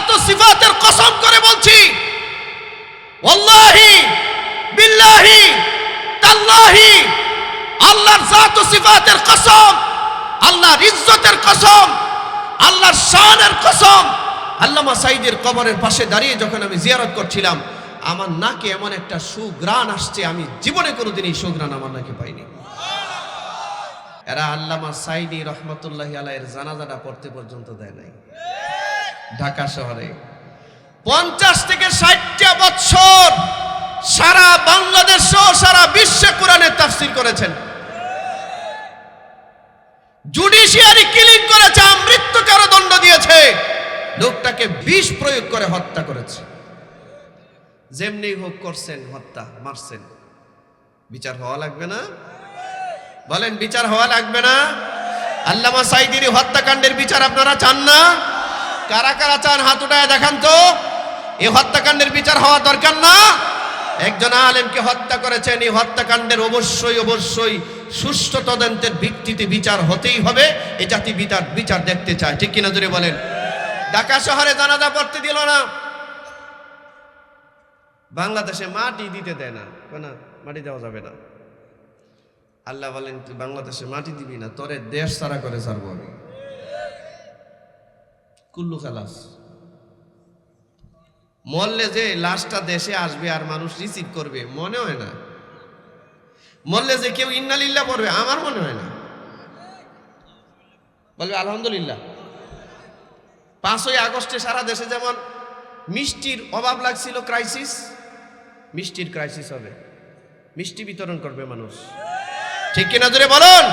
জাত ও সিফাতের কসম করে বলছি। বিল্লাহি, তাল্লাহি, আল্লাহর জাত ও সিফাতের কসম, আল্লাহর ইজ্জতের কসম, আল্লাহর শানের কসম। আল্লামা সাইদের কবরের পাশে দাঁড়িয়ে যখন আমি জিয়ারত করছিলাম, আমার নাকে এমন একটা সুগ্রাণ আসছে, আমি জীবনে কোনোদিন এই সুগ্রাণ আমার নাকে পাইনি। এরা আল্লামা সাইদি রহমতুল্লাহ আলাইয়ের জানাজাটা পড়তে পর্যন্ত দেয় নাই। ঢাকা শহরে। পঞ্চাশ থেকে ষাটটা বছর সারা বাংলাদেশ সহ সারা বিশ্বে কোরআনের তাফসির করেছেন। জুডিশিয়ারি কিলিং করেছে মৃত্যু দণ্ড দিয়েছে। লোকটাকে বিষ প্রয়োগ করে হত্যা করেছে। যেমনি হোক করছেন, হত্যা মারছেন। বিচার হওয়া লাগবে না? বলেন, বিচার হওয়া লাগবে না? আল্লামা সাইদির হত্যাকাণ্ডের বিচার আপনারা চান না? কারা কারা চান হাত উঠায় দেখান তো? এই হত্যাকাণ্ডের বিচার হওয়া দরকার না? একজন আলেমকে হত্যা করেছেন, এই হত্যাকাণ্ডের অবশ্যই অবশ্যই সুষ্ঠু তদন্তের ভিত্তিতে বিচার হতেই হবে। এ জাতি বিচার বিচার দেখতে চায়, ঠিক কিনা জোরে বলেন? ঢাকা শহরে জানাজা পড়তে দিল না। বাংলাদেশে মাটি দিতে দেয় না। না মাটি দেওয়া যাবে না। আল্লাহ বলেন, তুই বাংলাদেশে মাটি দিবি না, তোরে দেশ সারা করে ছাড়বো আমি। কুল্লু খালাস। মরলে যে লাশটা দেশে আসবে আর মানুষ রিসিভ করবে, মনে হয় না। মরলে যে কেউ ইন্নালিল্লা পড়বে, আমার মনে হয় না। বলবে, আলহামদুলিল্লাহ। পাঁচই আগস্টে সারা দেশে যেমন মিষ্টির অভাব লাগছিল ক্রাইসিস মিষ্টির ক্রাইসিস হবে। মিষ্টি বিতরণ করবে মানুষ। ঠিক কিনা জোরে বলুন?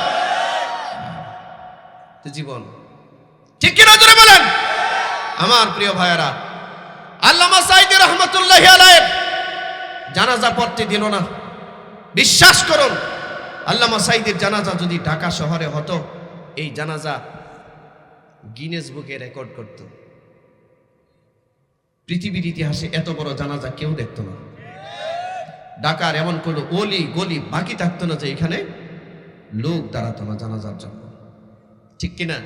জীবন। ঠিক কিনা জোরে বলেন? আমার প্রিয় ভাইয়েরা, আল্লামা সাইদি রহমতুল্লাহ আলাইহ, জানাজা পড়তে দিল না। বিশ্বাস করুন, আল্লামা সাইদের জানাজা যদি ঢাকা শহরে হতো, এই জানাজা গিনেস বুকে রেকর্ড করত। পৃথিবীর ইতিহাসে এত বড় জানাজা কেউ দেখতো না। ঢাকার এমন কোনো অলি গলি বাকি থাকতো না যে এখানে লোক দাঁড়াতো না জানাজার জন্য। ঠিক কিনা?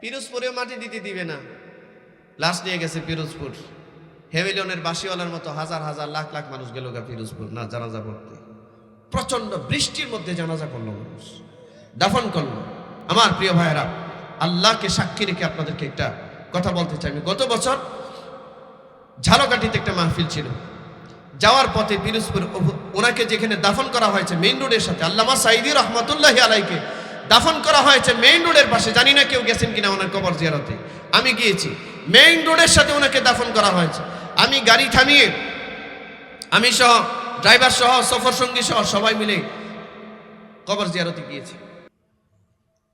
পিরোজপুরেও মাটি দিতে দিবে না। লাশ নিয়ে গেছে পিরোজপুর। হেভিলনের বাসিওয়ালার মতো হাজার হাজার লাখ লাখ মানুষ গেল গা পিরোজপুর। না, জানাজা পড়তে। প্রচণ্ড বৃষ্টির মধ্যে জানাজা করল মানুষ। দাফন করল। আমার প্রিয় ভাইয়েরা, আল্লাহকে সাক্ষী রেখে আপনাদেরকে একটা কথা বলতে চাই। আমি গত বছর ঝালকাঠিতে একটা মাহফিল ছিল। যাওয়ার পথে পিরোজপুর ওনাকে যেখানে দাফন করা হয়েছে, মেইন রোডের সাথে, আল্লামা সাইদি রহমতুল্লাহ আলাইকে দাফন করা হয়েছে মেইন রোডের পাশে। জানি না কেউ গেছেন কিনা ওনার কবর জিয়ারতে। আমি গিয়েছি। মেইন রোডের সাথে ওনাকে দাফন করা হয়েছে। আমি গাড়ি থামিয়ে, আমি সহ ড্রাইভার সহ, সফর সঙ্গী সহ সবাই মিলে কবর জিয়ারতে গিয়েছি।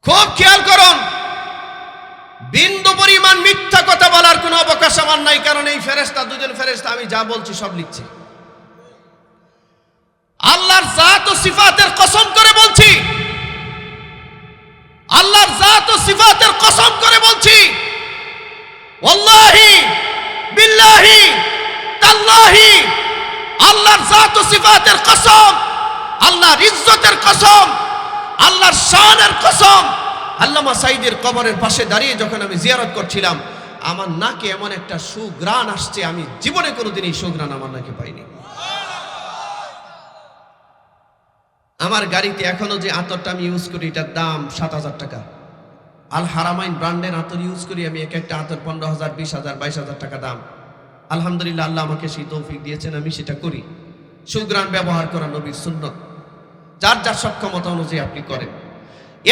খুব খেয়াল করুন, বিন্দু পরিমাণ মিথ্যা কথা বলার কোনো অবকাশ আমার নাই, কারণ এই ফেরেস্তা দুজন ফেরেস্তা আমি যা বলছি সব লিখছি। আল্লাহর জাত ও সিফাতের কসম করে বলছি আল্লাহর জাত ও সিফাতের কসম করে বলছি, ওয়াল্লাহি, বিল্লাহি, তাল্লাহি, আল্লাহর জাত ও সিফাতের কসম, আল্লাহর ইজ্জতের কসম, আল্লাহর শানের কসম। আল্লামা সাইদের কবরের পাশে দাঁড়িয়ে যখন আমি জিয়ারত করছিলাম, আমার নাকে এমন একটা সুগ্রাণ আসছে, আমি জীবনে কোনোদিন এই সুগ্রাণ আমার নাকে পাইনি। আমার গাড়িতে এখনও যে আতরটা আমি ইউজ করি, এটার দাম সাত হাজার টাকা। আল হারামাইন ব্র্যান্ডের আতর ইউজ করি, আমি এক একটা আতর পনেরো হাজার, বিশ হাজার, বাইশ হাজার টাকা দাম। আলহামদুলিল্লাহ, আল্লাহ আমাকে সেই তৌফিক দিয়েছেন, আমি সেটা করি। সুগ্রাণ ব্যবহার করা নবীর সুন্নত। যার যার সক্ষমতা অনুযায়ী আপনি করেন।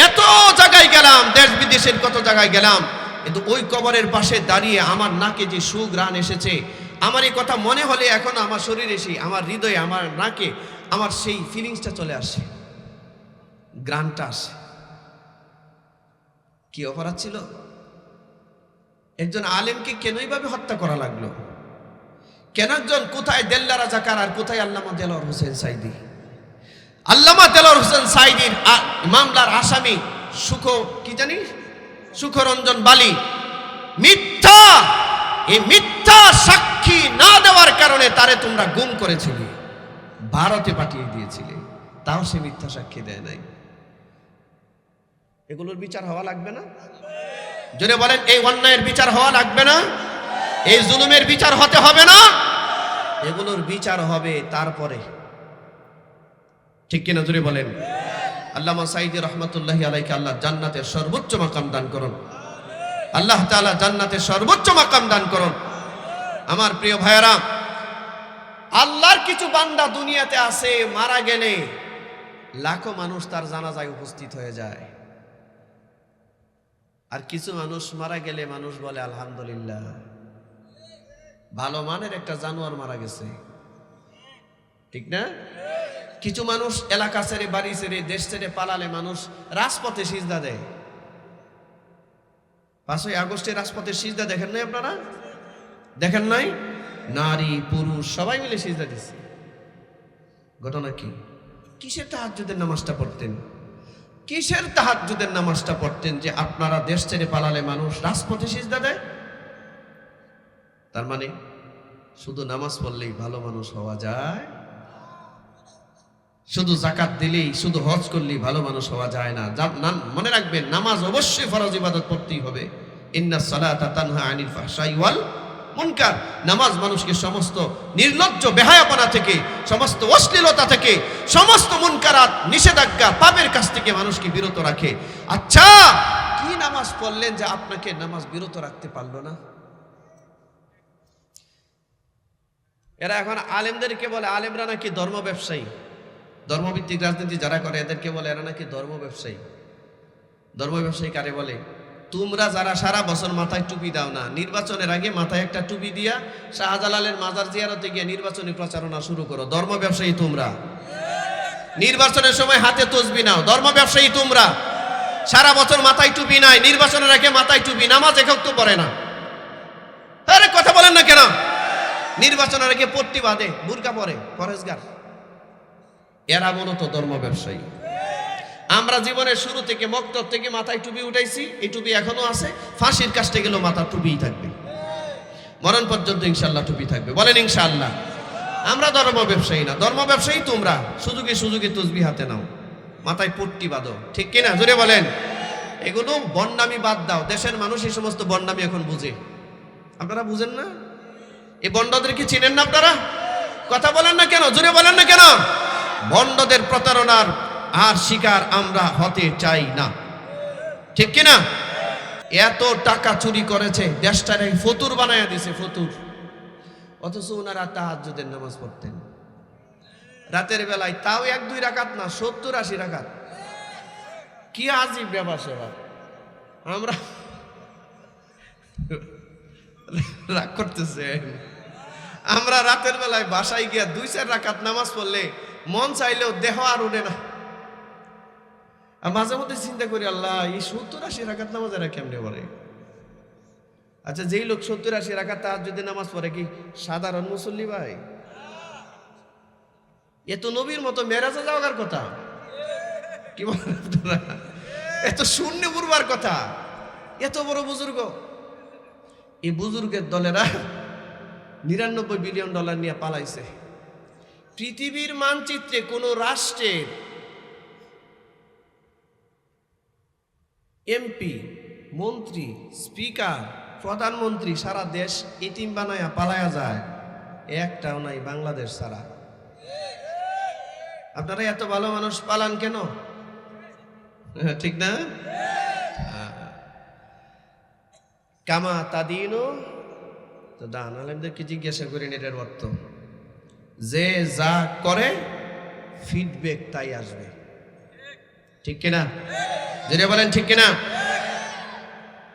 এত জায়গায় গেলাম, দেশ বিদেশের কত জায়গায় গেলাম, কিন্তু ওই কবরের পাশে দাঁড়িয়ে আমার নাকে যে সুগ্রাণ এসেছে আমার এই কথা মনে হলে এখন আমার শরীরে সেই আমার হৃদয়ে, আমার নাকে, আমার সেই ফিলিংসটা চলে আসে। গ্রানটা আসে। কি অপরাধ ছিল? একজন আলেমকে কেনই ভাবে হত্যা করা লাগল? কেন একজন কোথায় দেল্লা রাজাকার আর কোথায় আল্লামা দেলোয়ার হোসেন সাইদি? আল্লামা দেলোয়ার হোসেন সাইদির মামলার আসামি সুখ, কি জানি? সুখরঞ্জন বালি। মিথ্যা! এই মিথ্যা সাক্ষী না দেওয়ার কারণে তারে তোমরা গুম করেছিলে, ভারতে পাঠিয়ে দিয়েছিলে। তাও সে মিথ্যা সাক্ষী দেয় নাই। এগুলোর বিচার হওয়া লাগবে না? জোরে বলেন, এই অন্যায়ের বিচার হওয়া লাগবে না? এই জুলুমের বিচার হতে হবে না? এগুলোর বিচার হবে তারপরে। ঠিক কিনা জোরে বলেন? আল্লামা সাইদি রহমতুল্লাহ আলাইকে আল্লাহ জান্নাতের সর্বোচ্চ মাকাম দান করুন। আল্লাহ তাআলা জান্নাতের সর্বোচ্চ মাকাম দান করুন। আমার প্রিয় ভাইয়েরা, আল্লাহর কিছু বান্দা দুনিয়াতে আছে, মারা গেলে লাখো মানুষ তার জানাজায় উপস্থিত হয়ে যায়। আর কিছু মানুষ মারা গেলে মানুষ বলে, আলহামদুলিল্লাহ, ভালো মানের একটা জানোয়ার মারা গেছে। ঠিক না? কিছু মানুষ এলাকা ছেড়ে, বাড়ি ছেড়ে, দেশ ছেড়ে পালালে মানুষ রাজপথে সিজদা দেয়। পাঁচই আগস্টে রাজপথে সিজদা দেখেন নাই আপনারা? দেখেন নাই? নারী, পুরুষ, সবাই মিলে সিজদা দিচ্ছে ঘটনা কি? কিসের তাহাজ্জুদের নামাজটা পড়তেন? কিসের তাহাজ্জুদের নামাজটা পড়তেন যে আপনারা দেশ ছেড়ে পালালে মানুষ রাজপথে সিজদা দেয়? তার মানে শুধু নামাজ পড়লেই ভালো মানুষ হওয়া যায়? শুধু জাকাত দিলেই, শুধু হজ করলেই ভালো মানুষ হওয়া যায় না। মনে রাখবেন, নামাজ অবশ্যই ফরজ ইবাদত পড়তেই হবে। ইন্না সালাতা তানহা আনিল ফাহশাই ওয়াল মুনকার, নামাজ মানুষকে সমস্ত নির্লজ্জ, বেহায়াপনা থেকে, সমস্ত অশ্লীলতা থেকে, সমস্ত মুনকারাত, নিষেধাজ্ঞা, পাপের কাছ থেকে মানুষকে বিরত রাখে। আচ্ছা কি নামাজ পড়লেন যে আপনাকে নামাজ বিরত রাখতে পারল না? এরা এখন আলেমদেরকে বলে, আলেমরা নাকি ধর্ম ব্যবসায়ী। ধর্মভিত্তিক রাজনীতি যারা করে, এদেরকে বলে, এরা নাকি ধর্ম ব্যবসায়ী। ধর্ম ব্যবসায়ী কারে বলে? তোমরা যারা সারা বছর মাথায় টুপি দাও না, নির্বাচনের আগে মাথায় একটা টুপি দিয়া শাহজালালের মাজার জিয়ারতে গিয়ে নির্বাচনী প্রচারণা শুরু করো। ধর্ম ব্যবসায়ী তোমরা। নির্বাচনের সময় হাতে তসবি নাও। ধর্ম ব্যবসায়ী তোমরা। সারা বছর মাথায় টুপি নাই, নির্বাচনের আগে মাথায় টুপি, নামাজ একক তো পড়ে না। আরে কথা বলেন না কেন? নির্বাচনের আগে পট্টি বাঁধে, বুরকা পরে, পরেশগার। এরা মূলত ধর্ম ব্যবসায়ী। আমরা জীবনের শুরু থেকে মক্তব থেকে মাথায় টুপি উঠাইছি, এই টুপি এখনও আছে, ফাঁসির কাছতে গেলেও মাথা টুপিই থাকবে। মরণ পর্যন্ত ইনশাল্লাহ টুপি থাকবে। বলেন ইনশাল্লাহ আমরা ধর্ম ব্যবসায়ী না। ধর্ম ব্যবসায়ী তোমরা। সুযোগে সুযোগে তসবি হাতে নাও। মাথায় পট্টি বাঁধো। ঠিক কিনা? জোরে বলেন। এগুলো বন্ডামি বাদ দাও। দেশের মানুষ এই সমস্ত বন্ডামি এখন বুঝে। আপনারা বুঝেন না? এই বন্ডদের কি চিনেন না আপনারা? কথা বলেন না কেন? জোরে বলেন না কেন? বন্ডদের প্রতারণার আর শিকার আমরা হতে চাই না। ঠিক কিনা? এত টাকা চুরি করেছে, দেশটারে ফতুর বানায়া দিছে, ফতুর। অথচ ওনারা তাহাজ্জুদের নামাজ পড়তেন। রাতের বেলায় তাও এক, দুই রাকাত না, সত্তর, আশি রাকাত। কি আজীব ব্যাপার সেবা আমরা রাগ করতেছে। আমরা রাতের বেলায় বাসায় গিয়া দুই, চার রাকাত নামাজ পড়লে মন চাইলেও দেহ আর উঠে না। আর মাঝে মধ্যে চিন্তা করি, আল্লাহ, এই সত্তর আশি রাকাত নামাজ এরা কেমনে পড়ে? আচ্ছা যেই লোক সত্তর আশি রাকাত তার যদি নামাজ পড়ে কি সাধারণ মুসল্লি ভাই? এ তো নবীর মতো মেরাজে যাওয়ার কথা। কি এত শূন্য পূর্বার কথা। এত বড় বুজুর্গ। এই বুজুর্গের দলেরা নিরানব্বই বিলিয়ন ডলার নিয়ে পালাইছে। পৃথিবীর মানচিত্রে কোনো রাষ্ট্রের এমপি, মন্ত্রী, স্পিকার, প্রধানমন্ত্রী, সারা দেশ এটিম বানায়া পালায়া যায়। একটাও নাই বাংলাদেশ ছাড়া। আপনারা এত ভালো মানুষ পালান কেন? ঠিক না? কামা তাদিনও তো দান আলেমদেরকে জিজ্ঞাসা করেন, এটার অর্থ। যে যা করে ফিডব্যাক তাই আসবে। ঠিক কিনা? যেটা বলেন ঠিক কিনা?